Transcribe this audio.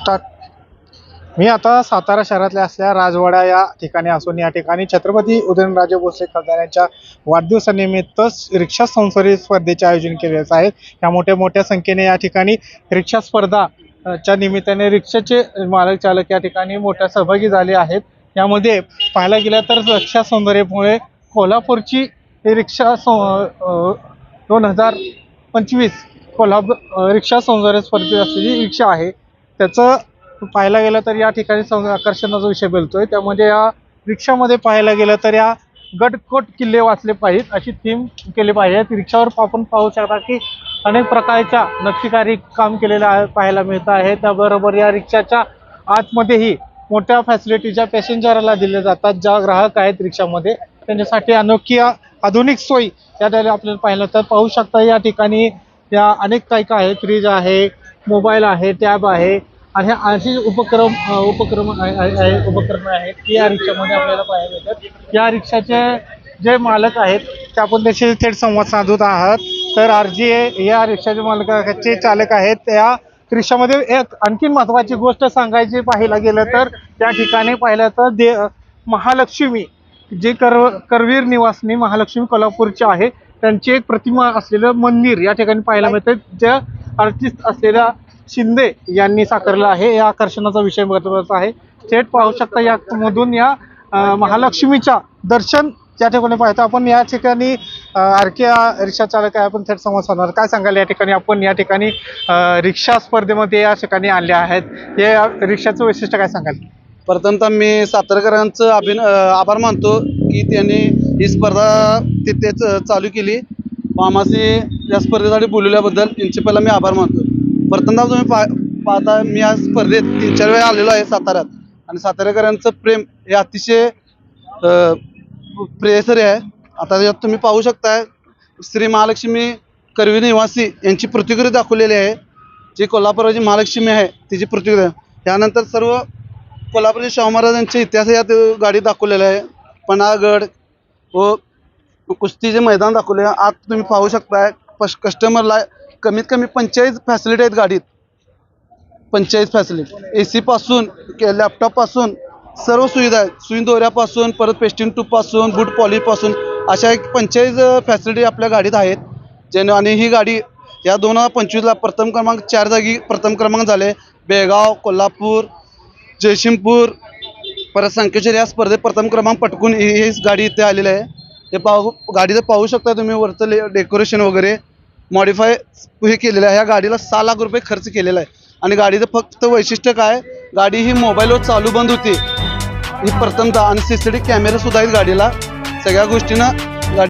Start मी आता सातारा शहरातल्या असल्या राजवाडा या ठिकाणी असून या ठिकाणी छत्रपती उदयनराजे भोसले खासदार यांच्या वाढदिवसानिमित्तच रिक्षा संसर्ग स्पर्धेचे आयोजन केलेले आहे. या मोठ्या मोठ्या संख्येने या ठिकाणी रिक्षा स्पर्धा च्या निमित्ताने रिक्षाचे मालक चालक या ठिकाणी मोठ्या सहभागी झाले आहेत. यामध्ये पाहायला गेलं तर रक्षा सौंदर्यामुळे कोल्हापूरची रिक्षा रिक्षा दोन हजार पंचवीस कोल्हापूर रिक्षा सौंदर्य स्पर्धेत असलेली रिक्षा आहे. त्याचं पाहायला गेलं तर या ठिकाणी आकर्षणाचा विषय बोलतोय. त्यामध्ये म्हणजे या रिक्षामध्ये पाहायला गेलं तर या गडकोट किल्ले वाचले पाहिजेत अशी थीम केली पाहिजे रिक्षावर आपण पाहू शकता की अनेक प्रकारच्या नक्षीकारी काम केलेलं आहे पाहायला मिळत आहे. त्याबरोबर या रिक्षाच्या आतमध्येही मोठ्या फॅसिलिटीच्या पॅसेंजरला दिल्या जातात. ज्या ग्राहक आहेत रिक्षामध्ये त्यांच्यासाठी अनोखी आधुनिक सोयी या द्यायला आपल्याला पाहिलं तर पाहू शकता या ठिकाणी या अनेक काही काय आहे फ्रीज आहे मोबाईल आहे टॅब आहे. आणि हे अशी उपक्रम उपक्रम उपक्रम आहे- आहेत की या रिक्षामध्ये आपल्याला पाहायला मिळतात या रिक्षाचे जे मालक आहेत ते आपण त्याशी थेट संवाद साधत आहात. तर आर जी या रिक्षाचे मालकाचे चालक आहेत त्या रिक्षामध्ये एक आणखी महत्वाची गोष्ट सांगायची पाहायला गेलं तर त्या ठिकाणी पाहिलं तर दे महालक्ष्मी जे कर करवीर निवासनी महालक्ष्मी कोल्हापूरचे आहे त्यांची एक प्रतिमा असलेलं मंदिर या ठिकाणी पाहायला मिळतं. ज्या आर्टिस्ट असलेल्या शिंदे यांनी साकारलं आहे. या आकर्षणाचा विषय महत्त्वाचा आहे. थेट पाहू शकता यामधून या महालक्ष्मीच्या दर्शन या ठिकाणी पाहतो आपण या ठिकाणी आर के रिक्षा चालक आहे. आपण थेट संवाद साधणार काय सांगाल या ठिकाणी? आपण या ठिकाणी रिक्षा स्पर्धेमध्ये या ठिकाणी आले आहेत. हे रिक्षाचं वैशिष्ट्य काय सांगाल? प्रथमतः मी सातारकरांचं अभिन आभार मानतो की त्यांनी ही स्पर्धा तिथेच चालू केली. मामाशी या स्पर्धेसाठी बोलवल्याबद्दल त्यांचे पहिला मी आभार मानतो. प्रथमदा तुम्ही पा पाहता मी आज स्पर्धेत तीन चार वेळा आलेलो आहे साताऱ्यात आणि साताऱ्याकरांचं प्रेम हे अतिशय प्रेयसर आहे आता यात तुम्ही पाहू शकताय श्री महालक्ष्मी करवी निवासी यांची प्रतिकृती दाखवलेली आहे जी कोल्हापुराची महालक्ष्मी आहे तिची प्रतिकृती आहे. त्यानंतर सर्व कोल्हापूरचे शाहू महाराजांचे इतिहास यात गाडी दाखवलेला आहे पन्हाळगड व कुस्तीचे मैदान दाखवले आहे. आत तुम्ही पाहू शकताय पश कस्टमरला कमीत कमी पंचेचाळीस फॅसिलिटी आहेत गाडीत. पंचेचाळीस फॅसिलिटी ए सीपासून लॅपटॉपपासून सर्व सुविधा आहेत. सुई दोऱ्यापासून परत पेस्टिंग टूबपासून बूट पॉलिशपासून अशा एक पंचेचाळीस फॅसिलिटी आपल्या गाडीत आहेत. ज्याने आणि ही गाडी या दोन हजार पंचवीसला प्रथम क्रमांक चार जागी प्रथम क्रमांक झाले. बेळगाव कोल्हापूर जयसिंगपूर परत संकेश्वर या स्पर्धेत प्रथम क्रमांक पटकून ही ही गाडी इथे आलेली आहे. हे पाहू गाडीचं पाहू शकता तुम्ही वरचं ले डेकोरेशन वगैरे. मॉडीफाय हे केलेलं आहे. ह्या गाडीला सहा लाख रुपये खर्च केलेला आहे. आणि गाडीचं फक्त वैशिष्ट्य काय? गाडी ही मोबाईलवर चालू बंद होती. ही प्रथमता आणि सी सी टी कॅमेरासुद्धा आहेत गाडीला. सगळ्या गोष्टीनं